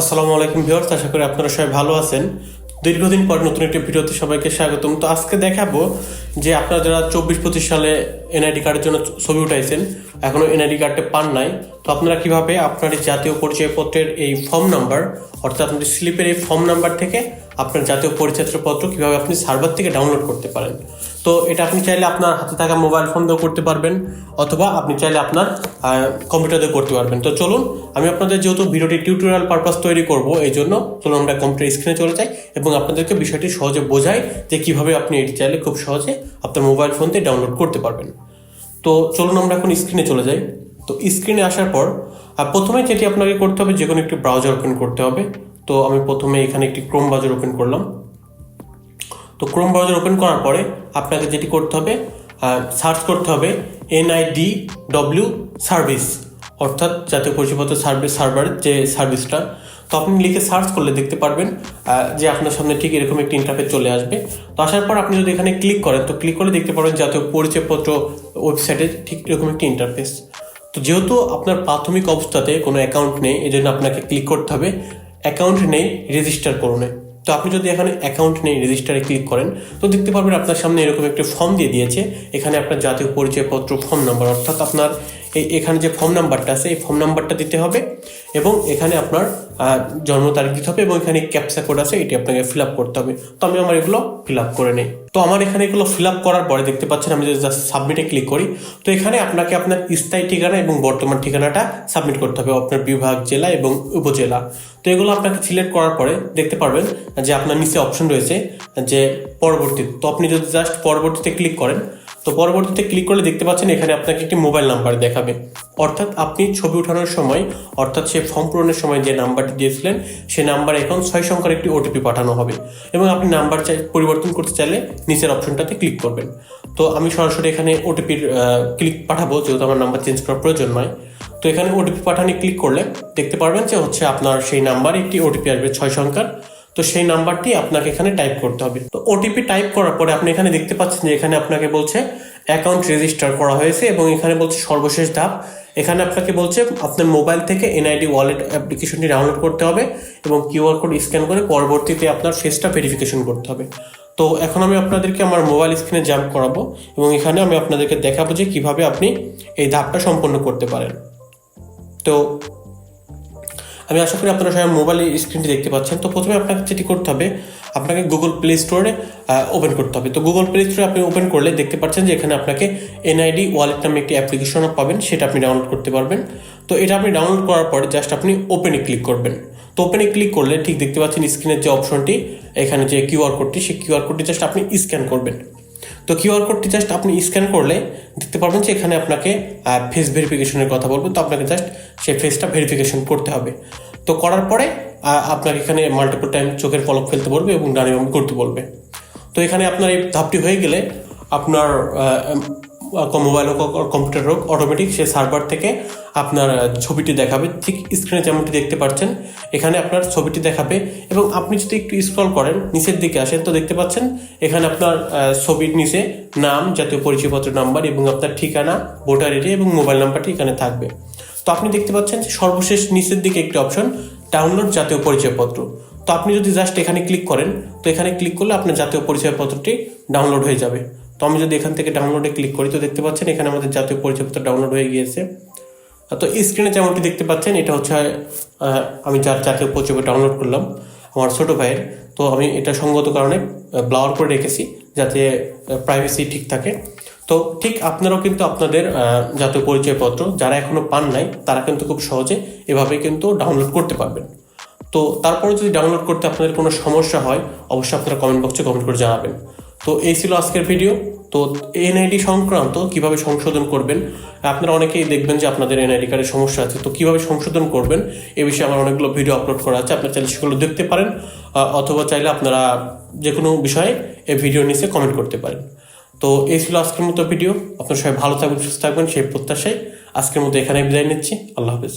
আসসালামু আলাইকুম ভিউয়ার্স, আশা করি আপনারা সবাই ভালো আছেন। দীর্ঘদিন পর নতুন একটি ভিডিওতে সবাইকে স্বাগতম। তো আজকে দেখাবো যে আপনারা যারা চব্বিশ পঁচিশ সালে এনআইডি কার্ডের জন্য ছবি উঠাইছেন এখনও এনআইডি কার্ডটা পান নাই, তো আপনারা কীভাবে আপনার জাতীয় পরিচয়পত্রের এই ফর্ম নাম্বার, অর্থাৎ আপনাদের স্লিপের এই ফর্ম নাম্বার থেকে আপনার জাতীয় পরিচয়পত্র কীভাবে আপনি সার্ভার থেকে ডাউনলোড করতে পারেন? তো এটা আপনি চাইলে আপনার হাতে থাকা মোবাইল ফোন দিয়েও করতে পারবেন, অথবা আপনি চাইলে আপনার কম্পিউটার দিয়ে করতে পারবেন। তো চলুন, আমি আপনাদের যেহেতু ভিডিওটি টিউটোরিয়াল পারপাস তৈরি করব, এই জন্য চলুন আমরা কম্পিউটার স্ক্রিনে চলে যাই এবং আপনাদেরকে বিষয়টি সহজে বোঝাই যে কীভাবে আপনি এটি চাইলে খুব সহজে আপনার মোবাইল ফোন দিয়ে ডাউনলোড করতে পারবেন তো চলুন আমরা এখন স্ক্রিনে চলে যাই তো স্ক্রিনে আসার পর প্রথমে যেটি আপনাকে করতে হবে যে কোনো একটি ব্রাউজার ওপেন করতে হবে তো আমি প্রথমে এখানে একটি ক্রোম ব্রাউজার ওপেন করলাম। তো ক্রোম ব্রাউজার ওপেন করার পরে আপনাকে যেটি করতে হবে সার্চ করতে হবে এনআইডি ডব্লিউ সার্ভিস অর্থাৎ জাতীয় পরিচয়পত্র সার্ভিস সার্ভারের যে সার্ভিসটা তো আপনি লিখে সার্চ করলে দেখতে পারবেন যে আপনার সামনে ঠিক এরকম একটি ইন্টারফেস চলে আসবে। তো আসার পর আপনি যদি এখানে ক্লিক করেন, তো ক্লিক করলে দেখতে পারবেন জাতীয় পরিচয়পত্র ওয়েবসাইটে ঠিক এরকম একটি ইন্টারফেস তো যেহেতু আপনার প্রাথমিক অবস্থাতে কোনো অ্যাকাউন্ট নেই এই জন্য আপনাকে ক্লিক করতে হবে। অ্যাকাউন্ট নেই রেজিস্টার করুনে তো আপনি যদি এখানে অ্যাকাউন্ট নেই রেজিস্টারে ক্লিক করেন, তো দেখতে পারবেন আপনার সামনে এরকম একটি ফর্ম দিয়ে দিয়েছে। এখানে আপনার জাতীয় পরিচয়পত্র ফর্ম নাম্বার অর্থাৎ আপনার এই এখানে যে ফর্ম নাম্বারটা আছে, এই ফর্ম নাম্বারটা দিতে হবে এবং এখানে আপনার জন্ম তারিখ দিতে হবে এবং এখানে ক্যাপসা কোড আছে, এটি আপনাকে ফিল আপ করতে হবে। তো আমি আমার এগুলো ফিল আপ করে নেই। তো আমার এখানে এগুলো ফিল আপ করার পরে দেখতে পাচ্ছেন, আমি যদি জাস্ট সাবমিটে ক্লিক করি, তো এখানে আপনাকে আপনার স্থায়ী ঠিকানা এবং বর্তমান ঠিকানাটা সাবমিট করতে হবে, আপনার বিভাগ, জেলা এবং উপজেলা। তো এগুলো আপনাকে সিলেক্ট করার পরে দেখতে পারবেন যে আপনার নিচে অপশন রয়েছে যে পরবর্তী। তো আপনি যদি জাস্ট পরবর্তীতে ক্লিক করেন তো পরবর্তীতে ক্লিক করলে দেখতে পাচ্ছেন এখানে আপনাকে একটি মোবাইল নাম্বার দেখাবে। অর্থাৎ আপনি ছবি ওঠানোর সময়, অর্থাৎ সে ফর্ম পূরণের সময় যে নাম্বারটি দিয়েছিলেন, সে নাম্বারে এখন ছয় সংখ্যার একটি ওটিপি পাঠানো হবে এবং আপনি নাম্বার চাই, পরিবর্তন করতে চাইলে নিচের অপশনটাতে ক্লিক করবেন। তো আমি সরাসরি এখানে ওটিপির ক্লিক পাঠাবো, যেহেতু আমার নাম্বার চেঞ্জ করার প্রয়োজন নয়। তো এখানে ওটিপি পাঠানে ক্লিক করলে দেখতে পারবেন যে হচ্ছে আপনার সেই নাম্বারে একটি ওটিপি আসবে ছয় সংখ্যার। তো সেই নাম্বারটি আপনাকে এখানে টাইপ করতে হবে। তো ওটিপি টাইপ করার পরে আপনি এখানে দেখতে পাচ্ছেন যে এখানে আপনাকে বলছে অ্যাকাউন্ট রেজিস্টার করা হয়েছে এবং এখানে বলছে সর্বশেষ ধাপ। এখানে আপনাকে বলছে আপনার মোবাইল থেকে এনআইডি ওয়ালেট অ্যাপ্লিকেশনটি ডাউনলোড করতে হবে এবং কিউআর কোড স্ক্যান করে পরবর্তীতে আপনার ফেসটা ভেরিফিকেশন করতে হবে। তো এখন আমি আপনাদেরকে আমার মোবাইল স্ক্রিনে জাম্প করাবো এবং এখানে আমি আপনাদেরকে দেখাবো যে কীভাবে আপনি এই ধাপটা সম্পন্ন করতে পারেন। তো আমি আশা করি আপনারা সবাই মোবাইল স্ক্রিনটি দেখতে পাচ্ছেন। তো প্রথমে আপনাকে যেটি করতে হবে, আপনাকে গুগল প্লে স্টোরে ওপেন করতে হবে। তো গুগল প্লে স্টোরে আপনি ওপেন করলে দেখতে পাচ্ছেন যে এখানে আপনাকে এনআইডি ওয়ালেট নামে একটি অ্যাপ্লিকেশন পাবেন, সেটা আপনি ডাউনলোড করতে পারবেন। তো এটা আপনি ডাউনলোড করার পরে জাস্ট আপনি ওপেনে ক্লিক করবেন। তো ওপেনে ক্লিক করলে ঠিক দেখতে পাচ্ছেন স্ক্রিনের যে অপশনটি এখানে যে কিউআর কোডটি সেই কিউআর কোডটি জাস্ট আপনি স্ক্যান করবেন। তো কিউআর কোডটি জাস্ট আপনি স্ক্যান করলে দেখতে পারবেন যে এখানে আপনাকে ফেস ভেরিফিকেশনের কথা বলব তো আপনাকে জাস্ট সেই ফেসটা ভেরিফিকেশন করতে হবে। তো করার পরে আপনাকে এখানে মাল্টিপল টাইম চোখের পলক ফেলতে বলবে এবং ডানে করতে বলবে। তো এখানে আপনার এই ধাপটি হয়ে গেলে আপনার মোবাইল হোক আর কম্পিউটার হোক অটোমেটিক সে সার্ভার থেকে আপনার ছবিটি দেখাবে। ঠিক স্ক্রিনে যেমনটি দেখতে পাচ্ছেন, এখানে আপনার ছবিটি দেখাবে এবং আপনি যদি একটু স্ক্রল করেন, নিচের দিকে আসেন, তো দেখতে পাচ্ছেন এখানে আপনার ছবির নিচে নাম, জাতীয় পরিচয়পত্র নাম্বার এবং আপনার ঠিকানা ভোটার আইডি এবং মোবাইল নাম্বারটি এখানে থাকবে। তো আপনি দেখতে পাচ্ছেন সর্বশেষ নিচের দিকে একটি অপশন ডাউনলোড জাতীয় পরিচয়পত্র। তো আপনি যদি জাস্ট এখানে ক্লিক করেন, তো এখানে ক্লিক করলে আপনার জাতীয় পরিচয়পত্রটি ডাউনলোড হয়ে যাবে। তো আমি যদি এখান থেকে ডাউনলোডে ক্লিক করি, তো দেখতে পাচ্ছেন এখানে আমাদের জাতীয় পরিচয়পত্র ডাউনলোড হয়ে গিয়েছে। তো স্ক্রিনে যেমনটি দেখতে পাচ্ছেন, এটা হচ্ছে আমি যার জাতীয় পরিচয় ডাউনলোড করলাম, আমার ছোট ভাইয়ের। তো আমি এটা সঙ্গত কারণে ব্লাওয়ার করে রেখেছি, যাতে প্রাইভেসি ঠিক থাকে। তো ঠিক আপনারাও কিন্তু আপনাদের জাতীয় পরিচয়পত্র, যারা এখনও পান নাই, তারা কিন্তু খুব সহজে এভাবে কিন্তু ডাউনলোড করতে পারবেন। তো তারপরে যদি ডাউনলোড করতে আপনাদের কোনো সমস্যা হয়, অবশ্যই আপনারা কমেন্ট বক্সে কমেন্ট করে জানাবেন। তো এই ছিল আজকের ভিডিও। তো এনআইডি সংক্রান্ত কীভাবে সংশোধন করবেন, আপনারা অনেকেই দেখবেন যে আপনাদের এনআইডি কার্ডের সমস্যা আছে। তো কীভাবে সংশোধন করবেন, এ বিষয়ে আমার অনেকগুলো ভিডিও আপলোড করা আছে। আপনারা চাইলে সেগুলো দেখতে পারেন অথবা চাইলে আপনারা যে কোনো বিষয়ে এই ভিডিও নিচে কমেন্ট করতে পারেন। তো এই ছিল আজকের মতো ভিডিও। আপনারা সবাই ভালো থাকবেন, সুস্থ থাকবেন, সেই প্রত্যাশায় আজকের মতো এখানে বিদায় নিচ্ছি। আল্লাহ হাফেজ।